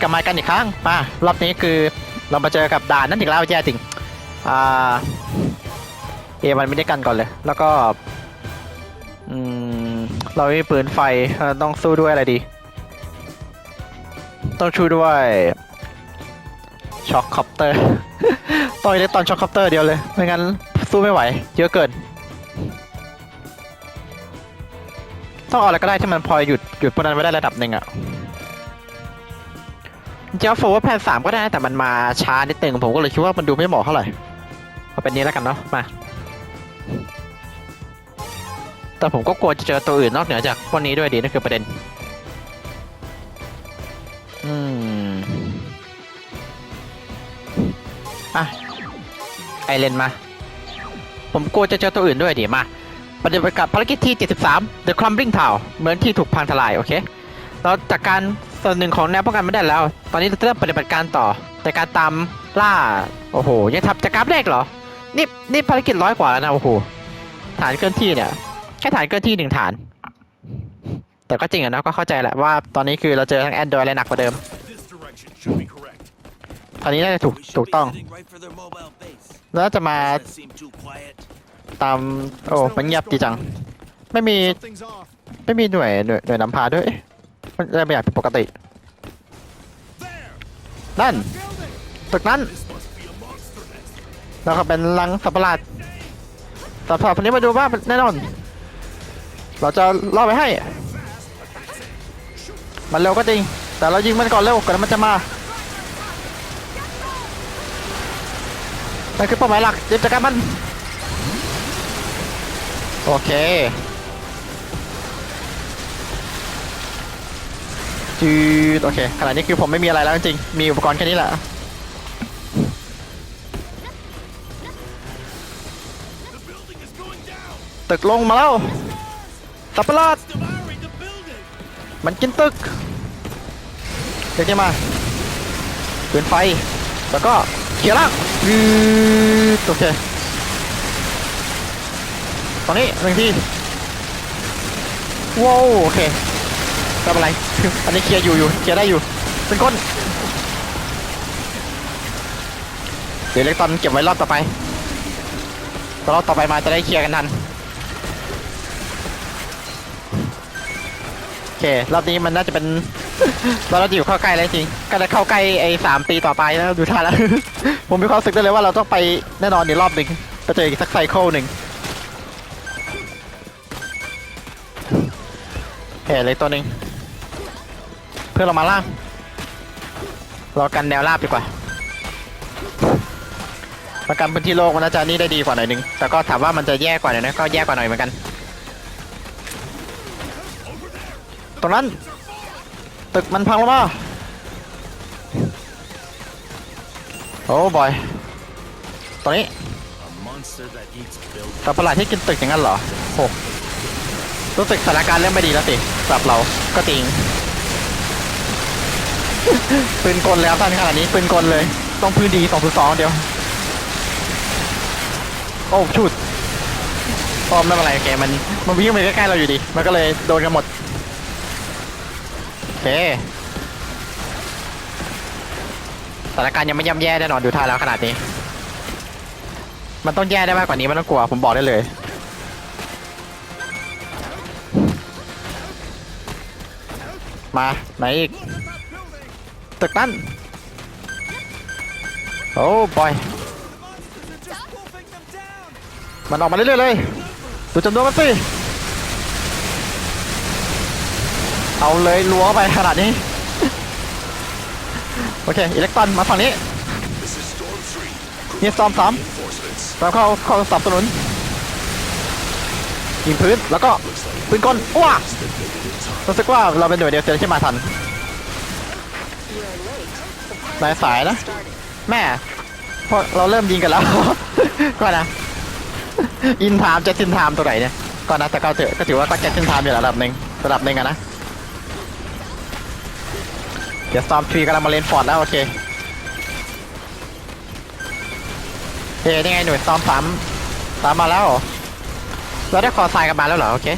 กลับมากันอีกครั้งมารอบนี้คือเรามาเจอกับด่านนั่นอีกแล้วแย่จริงอ่าเอมันไม่ได้กันก่อนเลย แล้วก็อืมเราไม่มีปืนไฟเราต้องสู้ด้วยอะไรดี ต้องชูด้วยช็อคคอปเตอร์ต่อยเลยตอนช็อคคอปเตอร์เดียวเลยไม่งั้นสู้ไม่ไหว เยอะเกิน ต้องเอาอะไรก็ได้ที่มันพอหยุดหยุดพวกนั้นไว้ได้ระดับหนึ่งอะ จริงๆโฟร์แพนสามก็ได้นะแต่มันมาช้านิดนึงผมก็เลยคิดว่ามันดูไม่เหมาะเท่าไหร่เอาเป็นนี้แล้วกันเนาะมา แต่ผมก็กลัวจะเจอตัวอื่นนอกเหนือจากพวกนี้ด้วยดีนั่นคือประเด็น อืมอะไอเลนมา ผมกลัวจะเจอตัวอื่นด้วยดีมาปฏิบัติการภารกิจที่ 73 The Crumbling Town เหมือนที่ถูกพังทลาย โอเค เราจากการ ส่วนหนึ่งของแนวป้องกันไม่ได้แล้ว ตอนนี้เราจะเริ่มปฏิบัติการต่อ แต่การตามล่า โอ้โห ยังทำจากราฟแรกเหรอ นี่นี่ภารกิจร้อยกว่าแล้วนะโอ้โห ฐานเคลื่อนที่เนี่ย แค่ฐานเคลื่อนที่หนึ่งฐาน แต่ก็จริงอะนะก็เข้าใจแหละว่าตอนนี้คือเราเจอทั้ง Android และหนักกว่าเดิม ตอนนี้น่าจะถูกถูกต้อง แล้วจะมาตาม โอ้มันเงียบดีจัง ไม่มี ไม่มีหน่วยหน่วยหน่วยนำพาด้วย มันอะไรบางอย่างผิดปกติ นั่นตึกนั้นแล้วก็เป็นรังสัตว์ประหลาดสัตว์ปะหลาดคนนี้มาดูว่าแน่นอน เราจะล่อไปให้ มันเร็วก็จริง แต่เรายิงมันก่อนเร็วก่อนมันจะมานั่นคือเป้าหมายหลักเดี๋ยวจัดการมัน โอเค จืดโอเคขณะนี้คือผมไม่มีอะไรแล้วจริงมีอุปกรณ์แค่นี้แหละตึกลงมาแล้วสัตว์ปะหลาดมันกินตึกเดี๋ยวนี้มาเปืนไฟ แล้วก็เขียล่างยืดโอเคตอนนี้หนึ่งทีว้าวโอเค ทำอะไร อันนี้เคลียร์อยู่อยู่เคลียร์ได้อยู่เป็นก้นเดี๋ยวเล็กตอนเก็บไว้รอบต่อไปรอบต่อไปมาจะได้เคลียร์กันทันโอเครอบนี้มันน่าจะเป็นเราจะอยู่เข้าใกล้แล้วจริงก็จะเข้าใกล้ไอ้สามปีต่อไปแล้วดูท่าแล้ว ผมมีความรู้สึกได้เลยว่าเราต้องไปแน่นอนในรอบหนึ่งจะเจออีกสักไซเคิลหนึ่งโอเคเลยตัวหนึ่ง พื่อนเรามาล่างเรากันแนวราบดีกว่าประกันพื้นที่โลกมันน่าจะนี่ได้ดีกว่าหน่อยนึงแต่ก็ถามว่ามันจะแย่กว่าหน่อยนะก็แย่กว่าหน่อยเหมือนกัน ตรงนั้น ตึกมันพังลงมาโอ้บอยตรงนี้สัตว์ประหลาดที่กินตึกอย่างนั้นเหรอโอ้รู้สึกสถานการณ์เริ่มไม่ดีแล้วสิสำหรับเราก็จริง ปืนกลแล้วท่านขนาดนี้ปืนกลเลย ต้องพื้นดีสองสองเดียว โอ้ชุดพร้อมไม่เป็นไรโอเคมันมันวิ่งมาใกล้ๆเราอยู่ดี มันก็เลยโดนกันหมดโอเคสถานการณ์ยังไม่ย่ำแย่แน่นอนดูท่าแล้วขนาดนี้ มันต้องแย่ได้มากกว่านี้ไม่ต้องกลัวผมบอกได้เลยมาไหนอีก ตึกนั้นโอ้บอยมันออกมาเรื่อยๆเลยดูจำนวนมันสิเอาเลยลัวไปขนาดนี้ โอเคอิเล็กตรอนมาฝั่งนี้นี่ซอมสาม Reinforcements. เราเข้าเข้าสนับสนุนยิงพื้นแล้วก็ปืนกลอ้วรู้สึกว่าเราเป็นหน่วยเดียวเซลที่มาทัน นายสายนะ แม่เพราะเราเริ่มยิงกันแล้ว ก็นะ อินไทม์จะซินไทม์ตัวไหนเนี่ยก็นะแต่ก็ถือก็ถือว่าก็จะซินไทม์อยู่ระดับหนึ่งระดับหนึ่งอะนะ เดี๋ยวซอมทรีกำลังมาเลนฟอร์ดแล้วโอเคเฮ้ยนี่ไงหน่วยซ้อมสามตามมาแล้วเหรอเราได้คอทรายกันมาแล้วเหรอโอเค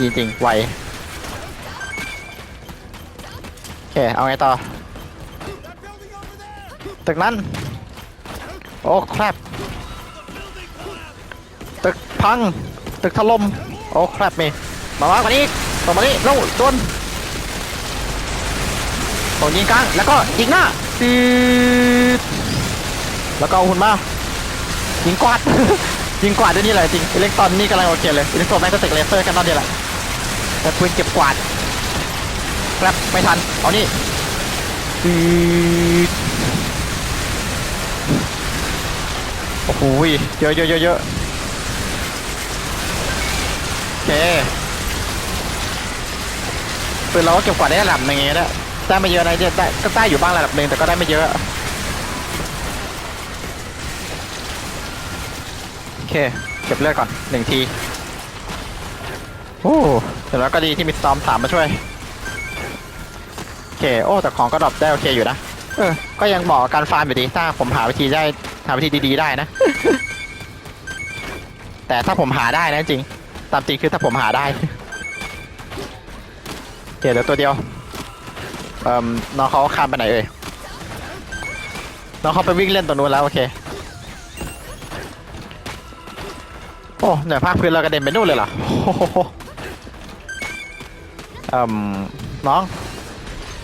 จริงๆไวโอเคเอาไงต่อ ตึกนั้น โอ้ครับตึกพัง ตึกถล่ม โอ้ครับมีมามากกว่านี้อีกต่อมานี้แล้วโดนโดนยิงกลาง แล้วก็ยิงหน้าตีดแล้วก็เอาหุ่นมา ยิงกวาด ยิงกวาดด้วยนี่แหละจริงอิเล็กตรอนนี่กำลังโอเคเลยอิเล็กโทรแมกเนติกเลเซอร์กันนั่นเดียวแหละแต่ปืนเก็บกวาดครับไม่ทัน เอานี่ตีด โอ้โหเยอะเยอะเยอะเยอะโอเคปืนเราก็เก็บกว่าดได้ระดับหนึ่งองนะได้ไม่เยอะนะเนี่ยได้ก็ได้อยู่บ้างระดับหนึ่งแต่ก็ได้ไม่เยอะโอเคเก็บเลือดก่อนหนึ่งทีโอ้เสร็จแล้วก็ดีที่มีสตอมสามมาช่วยโอเคโอ้แต่ของก็ดรอปได้โอเคอยู่นะเออก็ยังเหมาะกับการฟาร์มอยู่ดีถ้าผมหาวิธีได้ หาวิธีดีๆได้นะ แต่ถ้าผมหาได้นะจริง ตามจริงคือถ้าผมหาได้โอเคเดี๋ยวตัวเดียวเอ่อน้องเขาข้ามไปไหนเอ่ยน้องเขาไปวิ่งเล่นตรงนู้นแล้วโอเค โอ้เหนือภาคพื้นเรากระเด็นไปนู่นเลยเหรอโอ้โหเอ่มน้อง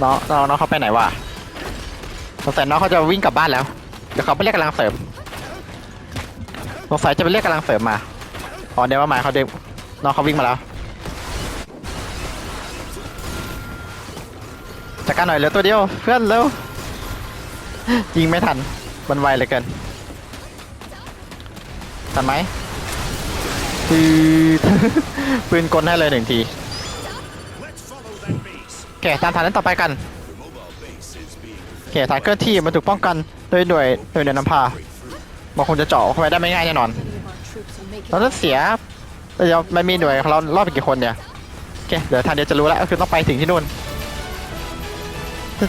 น้อง น้องน้องเขาไปไหนวะสงสัยน้องเขาจะวิ่งกลับบ้านแล้วเดี๋ยวเขาไปเรียกกำลังเสริมสงสัยจะไปเรียกกำลังเสริมมาอ๋อเดี๋ยวว่าหมายเขาเด็กน้องเขาวิ่งมาแล้วจัดการหน่อยเหลือตัวเดียวเพื่อนเร็วยิงไม่ทันมันไวเหลือเกินทันไหมปืนปืนกลให้เลยหนึ่งที Let's follow that base. โอเคตามฐานนั้นต่อไปกัน โอเคฐานเคลื่อนที่มันถูกป้องกันโดยหน่วยหน่วยเดินนำพามันคงจะเจาะเข้าไปได้ไม่ง่ายแน่นอน เราจะเสียเดี๋ยวมันมีหน่วยของเรารอบไปกี่คนเนี่ยโอเคเดี๋ยวทางเดียวจะรู้แล้วก็คือต้องไปถึงที่นู่น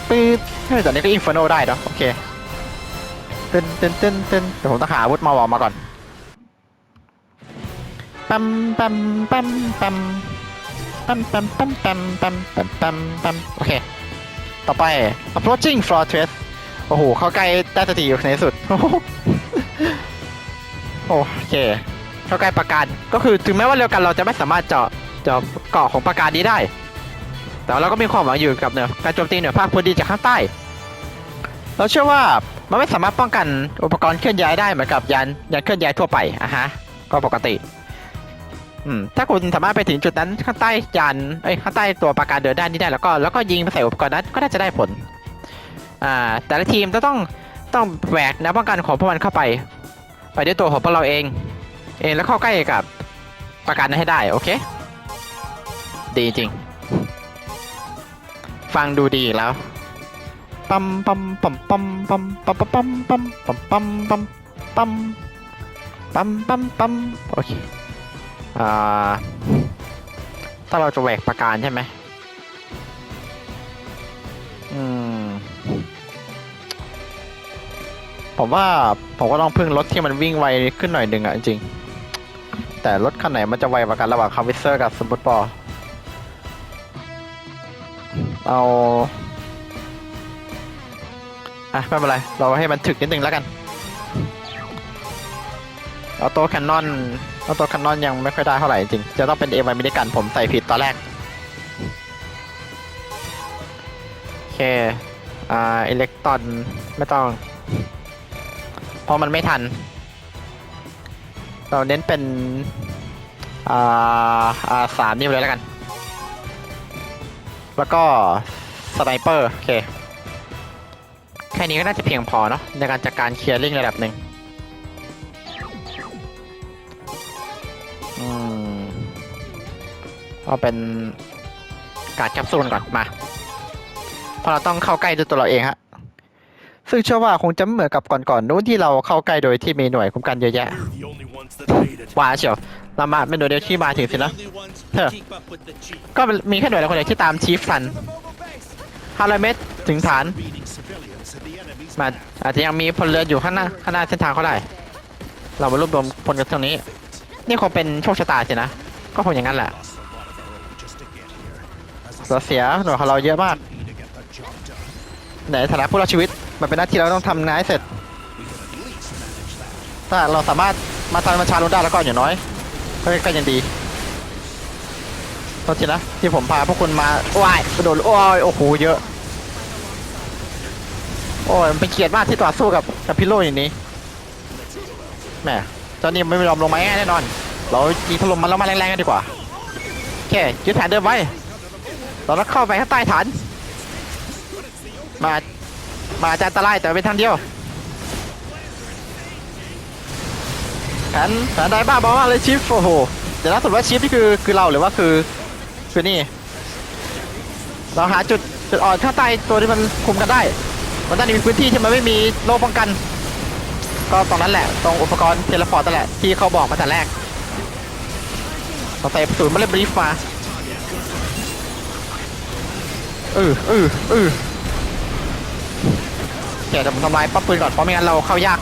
ปื๊ดเฮ้ยแต่นี้ก็อินฟ r โนได้เนาะโอเคเต้นเต้นเต้นเต้นเดี๋ยวผมต้องหาอาวุธมาวอร์มมาก่อนปั๊มปั๊มปั๊มปั๊มปั๊มปั๊มปั๊มปั๊มปั๊มปั๊มปั๊มปั๊มโอเค ต่อไป approaching fortress โอ้โห เข้าใกล้ได้สติอยู่ในสุด โอเค เข้าใกล้ปราการก็คือถึงแม้ว่าเร็วกันเราจะไม่สามารถเจาะเจาะเกาะของปราการนี้ได้ แต่เราก็มีความหวังอยู่กับเหนือการโจมตีเหนือภาคพื้นดินจากข้างใต้ เราเชื่อว่ามันไม่สามารถป้องกันอุปกรณ์เคลื่อนย้ายได้เหมือนกับยานยานเคลื่อนย้ายทั่วไปอะฮะ ก็ปกติ อืมถ้าคุณสามารถไปถึงจุดนั้นข้างใต้ยานเอ้ยข้างใต้ตัวปราการเดินด้านนี้ได้แล้วก็แล้วก็ยิงไปใส่อุปกรณ์นั้นก็น่าจะได้ผล อ่า แต่ละทีมจะต้องต้องแหวกแนวป้องกันของพวกมันเข้าไป ไปด้วยตัวของพวกเราเอง เองแล้วเข้าใกล้กับประกันนั้นให้ได้โอเค ดีจริง ฟังดูดีแล้วปัมปั๊มปั๊มปั๊มปั๊มปั๊มปั๊มปั๊มปั๊มปั๊มปั๊มปั๊มปั๊มปั๊มปั๊มโอเค อ่าถ้าเราจะแหวกประการใช่ไหมอืม ผมว่าผมก็ต้องพึ่งรถที่มันวิ่งไวขึ้นหน่อยหนึ่งอะจริง แต่รถคันไหนมันจะไวกว่ากันระหว่างคาวิเซอร์กับสมุทปอเอาอะไม่เป็นไร เราให้มันถึกนิดนึงแล้วกัน เอาโต้แคนนอน เอาโต้แคนนอนยังไม่ค่อยได้เท่าไหร่จริง จะต้องเป็นเอวามินิกันผมใส่ผิดตอนแรก โอเค อ่าอิเล็กตรอนไม่ต้อง เพราะมันไม่ทัน เราเน้นเป็น อ่า อ่าสามนี่ไปเลยแล้วกัน แล้วก็สไนเปอร์ โอเค แค่นี้ก็น่าจะเพียงพอเนาะในการจัดการเคลียร์ลิงระดับหนึ่ง เอาเป็นการแคปซูลก่อนมา เพราะเราต้องเข้าใกล้ด้วยตัวเราเองฮะ ซึ่งเชื่อว่าคงจะเหมือนกับก่อนๆนู้นที่เราเข้าใกล้โดยที่มีหน่วยคุ้มกันเยอะแยะว่าเชียวเรามาเป็นหน่วยเดียวที่มาถึงสินะ Only ones Huh. to keep up with the chief. ก็มีแค่หน่วยเดียวคนเดียวที่ตามชีฟทัน500เมตรถึงฐานมาอาจจะยังมีพลเรือนอยู่ข้างหน้าข้างหน้าเส้นทางเขาได้ เรามารวบรวมพลกันตรงนี้ นี่คงเป็นโชคชะตาสินะ ก็คงอย่างนั้นแหละ เราเสียหน่วยของเราเยอะมาก to get the job done. ในฐานะผู้รอดชีวิตมันเป็นหน้าที่เราต้องทำงานให้เสร็จ ถ้าเราสามารถมาทำบัญชาลงได้แล้วก็อย่างน้อยก็ก็ยังดีโทษทีนะที่ผมพาพวกคุณมาว้ายกระโดดโอ้ยโอ้โหเยอะ โอ้ยมันเป็นเกียรติมากที่ต่อสู้กับกับพิโลอย่างนี้แหมเจ้านี่ไม่ยอมลงมาง่ายแน่นอน เรายิงถล่มมันแล้วมาแรงๆกันดีกว่าโอเคยึดฐานเดิมไว้ เราต้องเข้าไปข้างใต้ฐาน มามาจะอันตรายแต่เป็นทางเดียวแผนแผนได้บ้าบอมากเลยชิฟโอ้โหเดี๋ยวนะสุดว่าชิฟนี่คือคือเราหรือว่าคือคือนี่ เราหาจุดจุดอ่อนข้างใต้ตัวที่มันคุมกันได้ มันต้องมีพื้นที่ที่มันไม่มีโล่ป้องกัน ก็ตรงนั้นแหละ ตรงอุปกรณ์เทเลพอร์ตนั่นแหละที่เขาบอกมาแต่แรกเราใส่ศูนย์มาเล่นบรีฟมา เออเออเออเดี๋ยวผมทำลายปั๊บปืนก่อนเพราะไม่งั้นเราเข้ายาก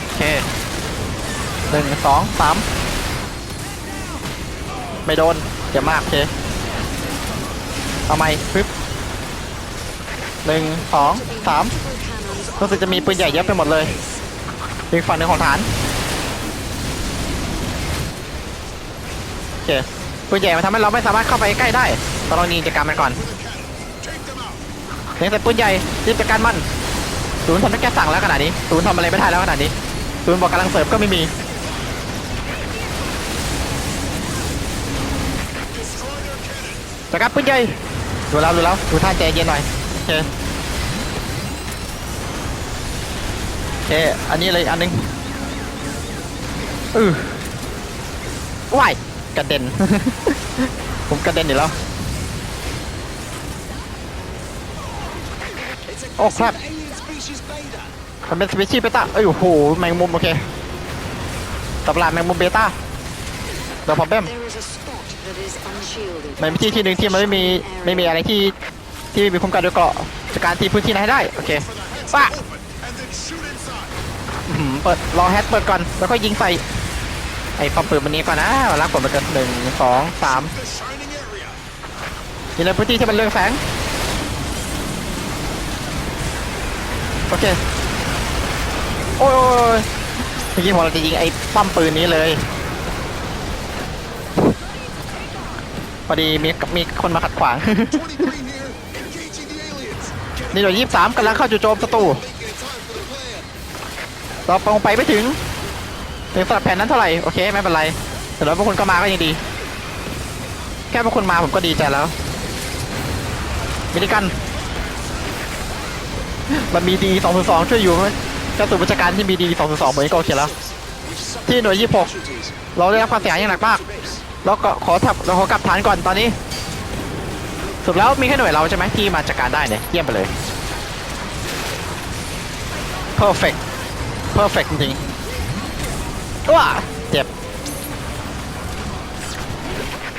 โอเคหนึ่งสองสามไม่โดนเจ็บมากโอเคเอไหมปึ๊บหนึ่งสองสามรู้สึกจะมีปืนใหญ่เยอะไปหมดเลยอีกฝั่งหนึ่งของฐานโอเคปืนใหญ่มันทำให้เราไม่สามารถเข้าไปใกล้ได้ ต้องลองยิงจัดการมันก่อนเพียงแต่ปืนใหญ่รีบจัดการมันศูนย์ทำได้แค่สั่งแล้วขนาดนี้ศูนย์ทำอะไรไม่ได้แล้วขนาดนี้ศูนย์บอกกำลังเสิร์ฟก็ไม่มีจัดการปืนใหญ่ดูแล้วดูแล้วดูท่าใจเย็นหน่อยโอเคโอเคอันนี้เลยอันหนึงอือว้ายกระเด็น ผมกระเด็นอยู่แล้ว โอ้ครับ Alien species beta. มันเป็นสเปเชียลเบต้าเอ้ยโอ้โหแมงมุมโอเคสับหลาดแมงมุมเบต้าเดี๋ยวผมเบ้ม There is a spot that is unshielded. มันมีที่ที่หนึ่งที่มันไม่มีไม่มีอะไรที่ที่ไม่มีคุ้มกันด้วยเกราะจากการตีพื้นที่นั้นให้ได้โอเคป้า And then shoot inside. อื้อหือเปิดรอแฮชเปิดก่อนแล้วก็ยิงใส่ไอ้ปอมปืนมันนี้ก่อนนะรักกดมันกันหนึ่งสองสาม The shining area. ยิงในพื้นที่ที่มันเรืองแสง อเคโอ้ยโอ้ยเมื่อกี้ผมเราจะยิงไอ้ป้อมปืนนี้เลยพอดีมีมีคนมาขัดขวาง นี่หน่วยยี่สามกำลังเข้าจู่โจมศัตรูเราลงไปไม่ถึง ถึงสำหรับแผนนั้นเท่าไหร่ โอเค ไม่เป็นไรแต่แล้วพวกคุณก็มาก็ยังดี แค่พวกคุณมาผมก็ดีใจแล้วมินิกัน มันมีดีสองสองช่วยอยู่ไหมกระสุนบัญชาการที่มีดีสองสองเหมือนก็โอเคแล้วที่หน่วยยี่หกเราได้รับความเสียหายอย่างหนักมากแล้วก็ขอทับเราขอกลับฐานก่อนตอนนี้ สุดแล้วมีแค่หน่วยเราใช่ไหมที่มาจัดการได้เนี่ยเยี่ยมไปเลย perfect perfect จริงว้าเจ็บ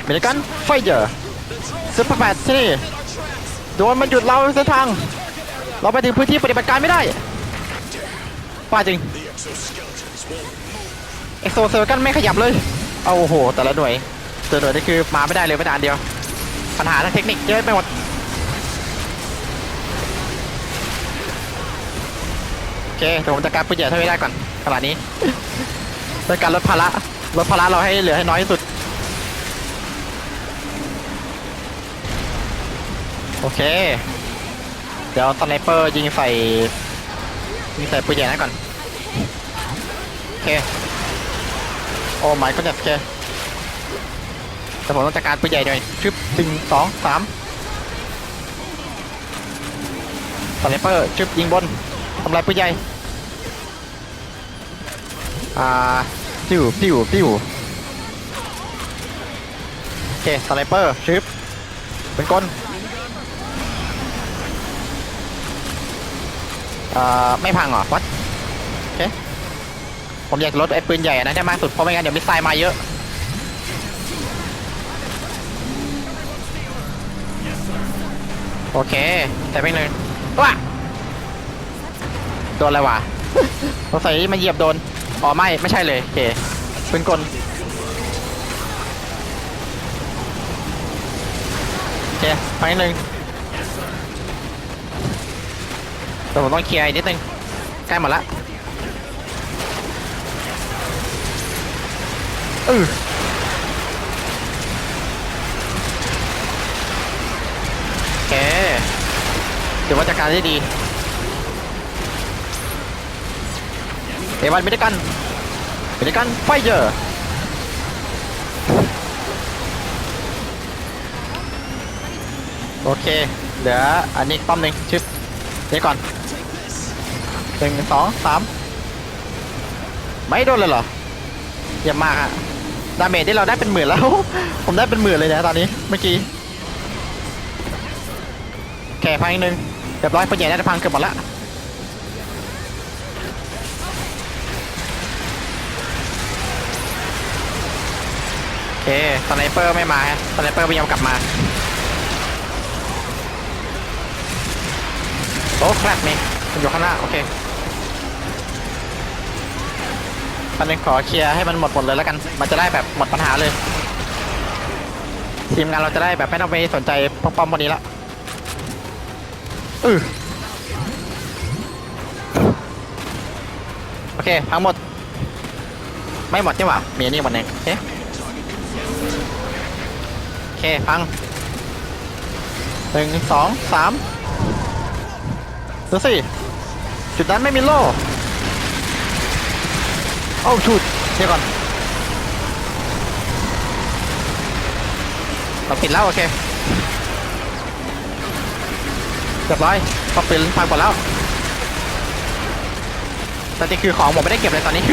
เมริกันไฟเจอร์ซุปเปอร์แปดที่นี่โดนมันหยุดเราเส้นทาง เราไปถึงพื้นที่ปฏิบัติการไม่ได้ป้าจริงเอ็กโซเซอร์กันไม่ขยับเลยเอาโอ้โห แต่ละหน่วยแต่ละหน่วยนี่คือมาไม่ได้เลยไม่แต่อันเดียว ปัญหาทางเทคนิคเยอะไปหมดโอเคเดี๋ยวผมจัดการปืนใหญ่เท่าที่ได้ก่อนขนาดนี้เป็นการลดภาระลดภาระเราให้เหลือให้น้อยที่สุดโอเค ดี๋ยวสไนเปอร์ยิงใส่ยิงใส่ปืนใหญ่นั้นก่อนโอเคโอ้ไม่ก็เนี่ยโอเคแต่ผมต้องจัดการปืนใหญ่หน่อยชึบหนึ่งสองสามสไนเปอร์ชึบยิงบนทำลายปืนใหญ่อ่าปิ้วปิ้วปิ้วโอเคสไนเปอร์ชึบเป็นก้น ลอ่าไม่พังเหรอวัดโอเคผมอยากลดไอ้ปืนใหญ่อันนั้นได้มากสุดเพราะไม่งั้นเดี๋ยวมิสไซล์มาเยอะโอเค แต่ไม่เลยว้าโดนอะไรวะสงสัยมันเหยียบโดนอ๋อไม่ไม่ใช่เลยโอเคปืนกลโอเคไปนิดนึง แต่ผมต้องเคลียร์อีกนิดนึงใกล้หมดละเออโอเคถือว่าจัดการได้ดีเอวันไม่ได้กันไม่ได้กันไฟเยอร์โอเค เหลืออันนี้ป้อมหนึ่งชึบเดี๋ยวก่อน หนึ่งสองสามไม่โดนเลยเหรอเยี่ยมมากฮะดาเมจที่เราได้เป็นหมื่นแล้ว ผมได้เป็นหมื่นเลยนะตอนนี้เมื่อกี้แค่พังอีกหนึ่งเรียบร้อยปัญญาได้พังเกือบหมดละโอเคสไนเปอร์ไม่มาฮะสไนเปอร์ไม่ยอมกลับมาโอ้แคลบมีมันอยู่ข้างหน้า โอเค ปันนึงขอเคลียร์ให้มันหมดหมดเลยแล้วกัน มันจะได้แบบหมดปัญหาเลย ทีมงานเราจะได้แบบไม่ต้องไปสนใจป้อมๆวันนี้ละอือโอเค ทั้งหมด ไม่หมดใช่หว่ามีอันนี้หมดเองโอเคโอเคพังหนึ่งสองสามดูสิจุดนั้นไม่มีโล่ โอ้ชุดเดี๋ยวก่อนเราปิดแล้วโอเคเรียบร้อยก็ปิดพังหมดแล้วแต่จริงคือของผมไม่ได้เก็บเลยตอนนี้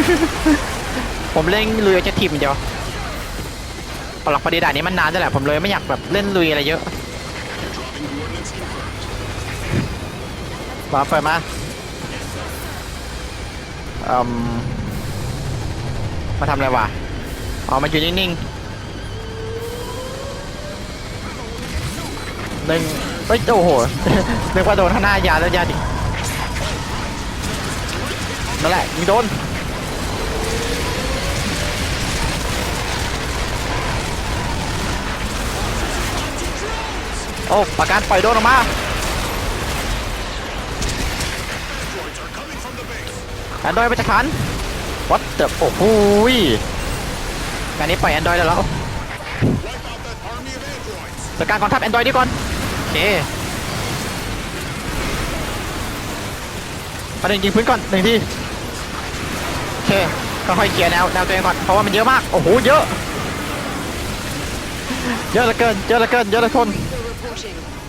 ผมเล่นลุยจะทีมเดียวเอหลักพอดีด่านนี้มันนานด้วยแหละผมเลยไม่อยากแบบเล่นลุยอะไรเยอะมาเปิดมาอืม มาทำอะไรวะอ๋อมาอยู่นิ่งๆหนึ่งเฮ้ยโอ้โหนึกว่าโดนข้างหน้ายาแล้วยาดินั่นแหละยิงโดนโอ้ประกันปล่อยโดนออกมาแอนดรอยไปจากฐาน วัดเติบโอ้โหการนี้ปล่อยแอนดรอยแล้วเรอ Wipe out that army of androids. จัดการกองทัพแอนดรอยดีก่อน โอเคประเด็นยิงพื้นก่อนหนึ่งทีโอเคค่อยๆเคลียร์แนวแนวตัวเองก่อนเพราะว่ามันเยอะมาก โอ้โห เยอะ เยอะเหลือเกิน เยอะเหลือเกิน เยอะเหลือทน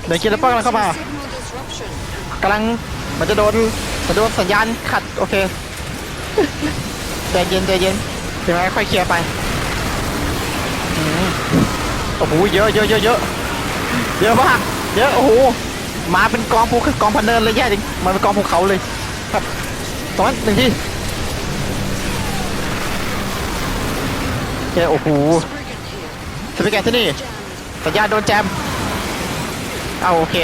เดี๋ยวคิดแล้วป้องกันเข้ามากำลังมันจะโดนมันจะโดนสัญญาณขัด โอเค ใจเย็นใจเย็นถึงแม้ค่อยเคลียร์ไปอืมโอ้โหเยอะเยอะเยอะเยอะเยอะมากเยอะโอ้โหมาเป็นกองภูกองพันเนินเลยแย่จริงมันเป็นกองภูเขาเลยครับตรงนั้นหนึ่งที่โอเคโอ้โหสปิเกตที่นี่สัญญาโดนแจมเอาโอเค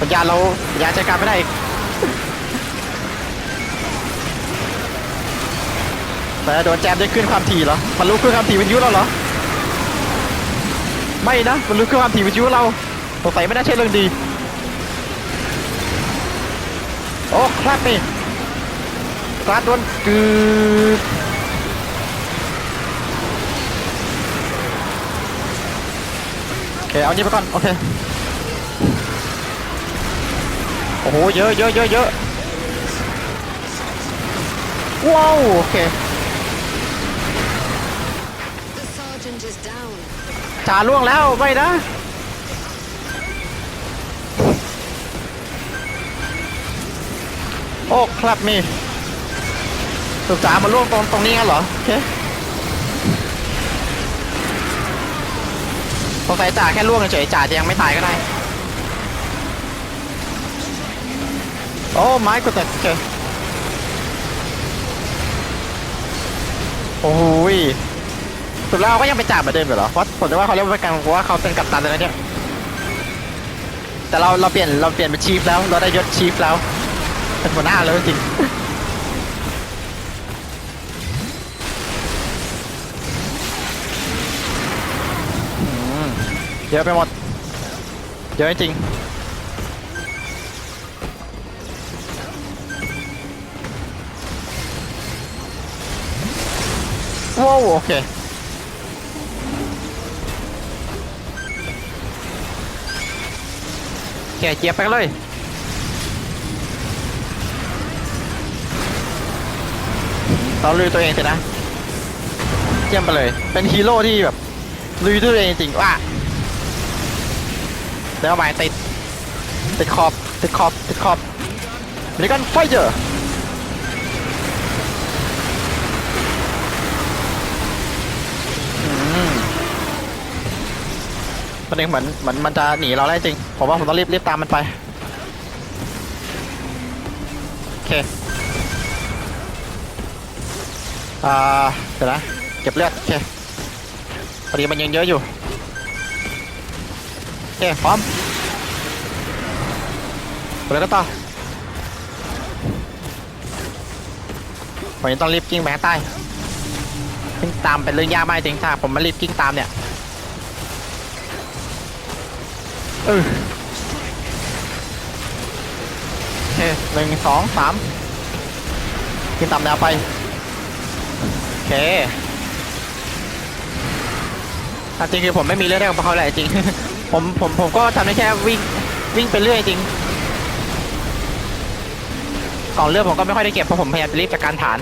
สัญญาเราสัญญาณใช้การไม่ได้อีก แต่โดนแจมได้ขึ้นความถี่เหรอ มันรู้ขึ้นความถี่วิทยุเราเหรอ ไม่นะ มันรู้ขึ้นความถี่วิทยุเราสงสัยไม่น่าใช่เรื่องดี โอ้ครับนี่กราดโดนกืดโอเค เอานี่ไปก่อน โอเค โอ้โห เยอะเยอะเยอะเยอะว้าว โอเค จ่าล่วงแล้วไม่นะโอ้ครับมีศึกษามาล่วงตรงตรงนี้เหรอโอเคสงสัยจ่าแค่ล่วงเฉยจ่าจะยังไม่ตายก็ได้ โอ้ไม้กูแต่โอเคโอ้ย สุดแล้วก็ยังไปจับเหมือนเดิมอยู่เหรอเพราะผมจะว่าเขาเรียกว่าเป็นการว่าเขาเป็นกัปตันแล้วเนี่ยแต่เราเราเปลี่ยนเราเปลี่ยนเป็นชีฟแล้ว เราได้ยศชีฟแล้วเป็นหัวหน้าแล้วจริงเยอะไปหมดเยอะจริงว้าวโอเค เคเจียบไปเลยเราลุยตัวเองสินะเยี่ยมไปเลย เป็นฮีโร่ที่แบบลุยด้วยตัวเองจริงว่ะแล้วหมายติดติดขอบติดขอบติดขอบเดี๋ยวกันไฟเจอร์ ประเด็นเหมือนเหมือนมันจะหนีเราได้จริง ผมว่าผมต้องรีบรีบตามมันไป โอเค อ่า เดี๋ยวนะ เก็บเลือด โอเคพอดีมันยังเยอะอยู่ โอเค พร้อมไปเลยก็ต่อผมยังต้องรีบกิ้งไปข้างใต้กิ้งตามเป็นเรื่องยากมากจริงถ้าผมมารีบกิ้งตามเนี่ย เออโอเคหนึ่งสองสามกิ้งตามแนวไป โอเคอ่จริงคือผมไม่มีเรื่องได้กับเขาแหละจริง ผมผมผมก็ทำได้แค่วิ่งวิ่งไปเรื่อยจริงกล่องเลือดผมก็ไม่ค่อยได้เก็บเพราะผมพยายามจะรีบจัดการฐาน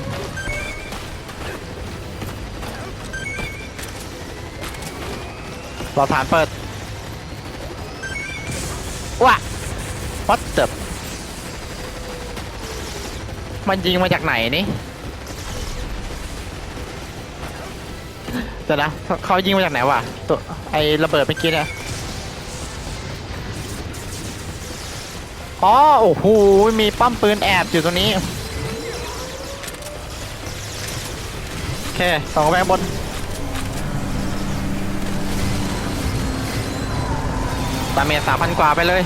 รอฐานเปิด ว้า what the มันยิงมาจากไหนนี่เดี๋ยนะเขายิงมาจากไหนวะตัวไอระเบิดเมื่อกี้เนี่ยอ๋อโอ้โหมีป้อมปืนแอบอยู่ตรงนี้ โอเคสองเข้าไปข้างบนาเมจสามพันกว่าไปเลย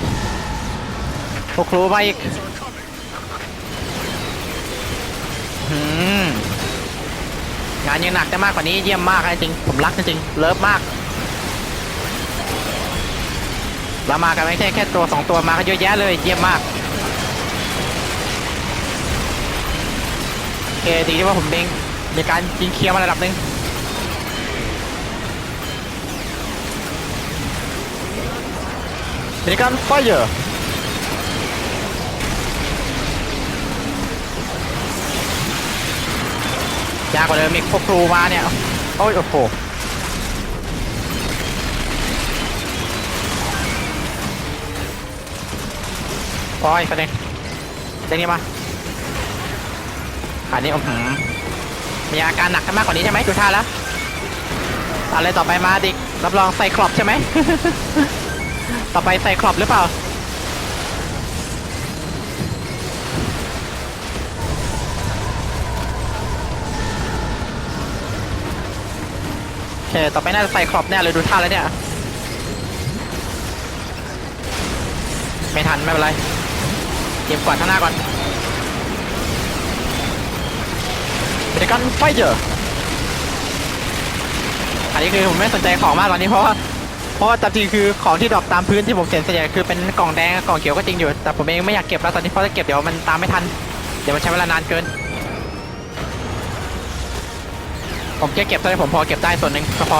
พวกครูมาอีกงานยังหนักจะมากกว่านี้เยี่ยมมากจริง ผมรักจริง เลิฟมาก เรามากันไม่ใช่แค่ตัวสองตัวมากันเยอะแยะเลย เยี่ยมมากโอเคดีที่ว่าผมเองมีการยิงเคลียร์มาระดับหนึ่ง มีการไฟเยอร์ยากกว่าเดิมอีกพวกครูมาเนี่ยโอ้ยโอ้โหโอ้ยประเด็นเด็นนี้มาอันนี้อือหือมีอาการหนักขึ้นมากกว่านี้ใช่ไหมดูท่าแล้วอะไรต่อไปมาดิรับรองใส่ครอบใช่ไหม ต่อไปใส่ครอบหรือเปล่า โอเค ต่อไปน่าจะใส่ครอบแน่เลยดูท่าแล้วเนี่ย ไม่ทัน ไม่เป็นไรเตรียมกวาดข้างหน้าก่อนเดกันไฟเจออันนี้คือผมไม่สนใจของมากตอนนี้เพราะว่า เพราะว่าตามจริงคือของที่ดรอปตามพื้นที่ผมเห็นส่วนใหญ่คือเป็นกล่องแดงกับกล่องเขียวก็จริงอยู่ แต่ผมเองไม่อยากเก็บแล้วตอนนี้เพราะถ้าเก็บเดี๋ยวมันตามไม่ทัน เดี๋ยวมันใช้เวลานานเกิน ผมแค่เก็บเท่าที่ผมพอเก็บได้ส่วนหนึ่งก็พอ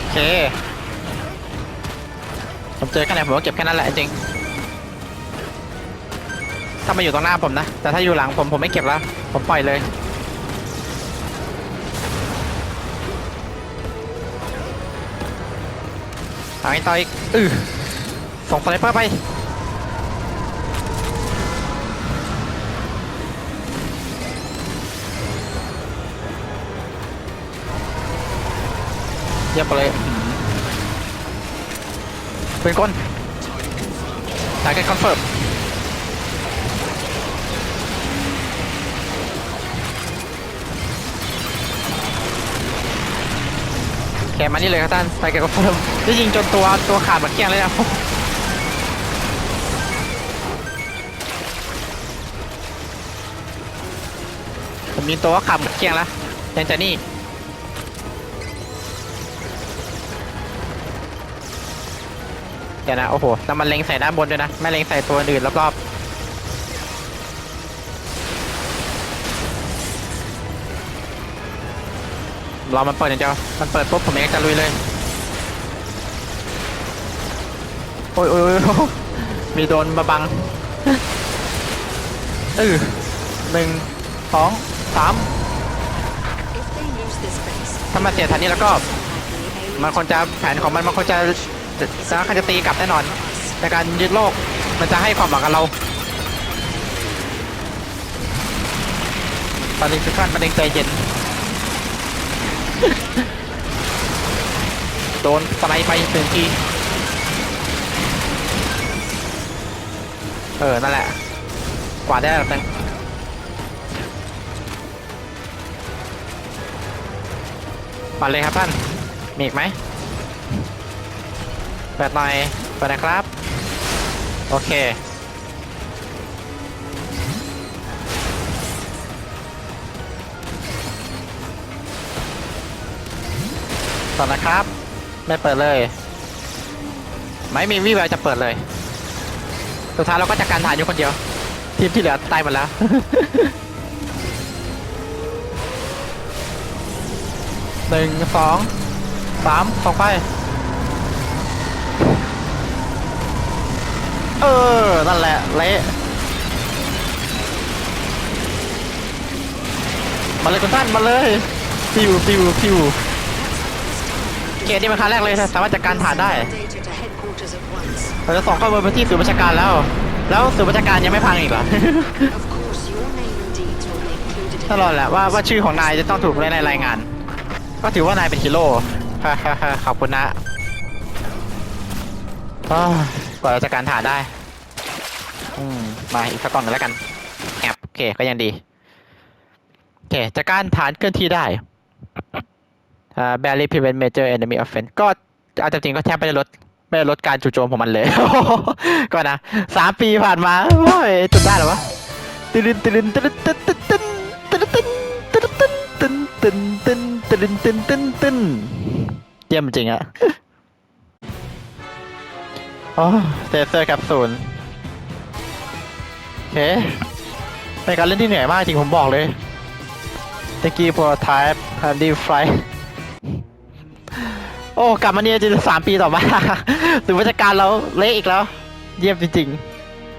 โอเคผมเจอแค่ไหนผมก็เก็บแค่นั้นแหละจริงถ้ามาอยู่ตรงหน้าผมนะ แต่ถ้าอยู่หลังผมผมไม่เก็บแล้ว ผมปล่อยเลย เอาไอ้ต่ออีกอือส่งสไนเปอร์ไป เยี่ยมไปเลยเป็นก้นสายกันคอนเฟิร์ม แกมานี่เลยครับท่านสายกันคอนเฟิร์มจะยิงจนตัวตัวขาดหมดเกลี้ยงเลยนะผมมีตัวขาดหมดเกลี้ยงแล้วยังจะนี่เดี๋ยวนะโอ้โหแล้วมันเล็งใส่ด้านบนด้วยนะไม่เล็งใส่ตัวอื่นรอบๆ รอมันเปิดอย่างเดียวมันเปิดปุ๊บผมเองจะลุยเลยโอ้ยโอ้ยโอ้ยมีโดนมาบังเออหนึ่งสองสามถ้ามาเสียทันนี้แล้วก็ มันควรจะแผนของมันมันควรจะจะจะจะตีกลับแน่นอนในการยึดโลกมันจะให้ความหวังกับเรา ตอนนี้ทุกท่านมันเองใจเย็น โดนสไลด์ไปหนึ่งที เออ นั่นแหละ กวาดได้แล้วนึงมาเลยครับท่าน มีอีกไหม เปิดหน่อย เปิดนะครับ โอเค เปิดนะครับ ไม่เปิดเลย ไม่มีวี่แววจะเปิดเลย สุดท้ายเราก็จัดการฐานอยู่คนเดียว ทีมที่เหลือตายหมดแล้ว หนึ่งสองสามสองไป เออ นั่นแหละ เละมาเลยคุณท่านมาเลย ปิวปิวปิว เกมนี้เป็นครั้งแรกเลยสามารถจัดการฐานได้เราจะส่งข้อมูลไปที่ศูนย์บัญชาการแล้ว แล้วศูนย์บัญชาการยังไม่พังอีกเหรอตลอดแหละว่าว่าชื่อของนายจะต้องถูกในรายงาน ก็ถือว่านายเป็นฮีโร่ขอบคุณนะกว่าเราจะการฐานได้อืมาอีกสักกล่องหนึ่งแล้วกันแอบโอเคก็ยังดีโอเคจากการฐานเคลื่อนที่ได้ barely prevent major enemy offense ก็เอาจริงๆก็แทบไม่ได้ลดไม่ได้ลดการจู่โจมของมันเลย ก็นะสามปีผ่านมาโอ้ยจนได้หรอวะตึ้นตึ้นตึ้นตึ้นตึ้นตึ้นตึ้นตึ้นตึ้นตึ้นตึ้นตึ้นตึ้นตึนตึนตึนตึนเยี่ยมจริงอะโอ้เซเซอร์แคปซูลโอเคเป็นการเล่นที่เหนื่อยมากจริงผมบอกเลย Thank you for type and the flight โอ้ กลับมาเนี่ยจะสามปีต่อมาถือวัชการเราเละอีกแล้ว เยี่ยมจริง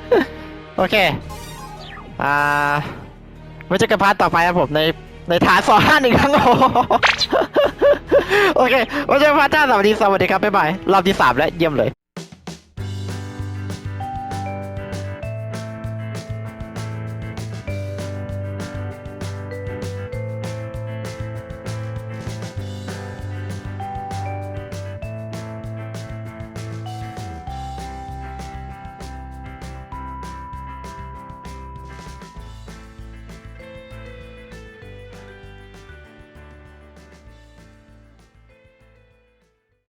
ๆ โอเค อ่าไว้เจอกันพาร์ทต่อไปครับผมในในฐานสองห้าหนึ่งครั้งโอ้โหโอเคไว้เจอกันพาร์ทหน้าสวัสดีสวัสดีครับบ๊ายบายรอบที่สามแล้วเยี่ยมเลย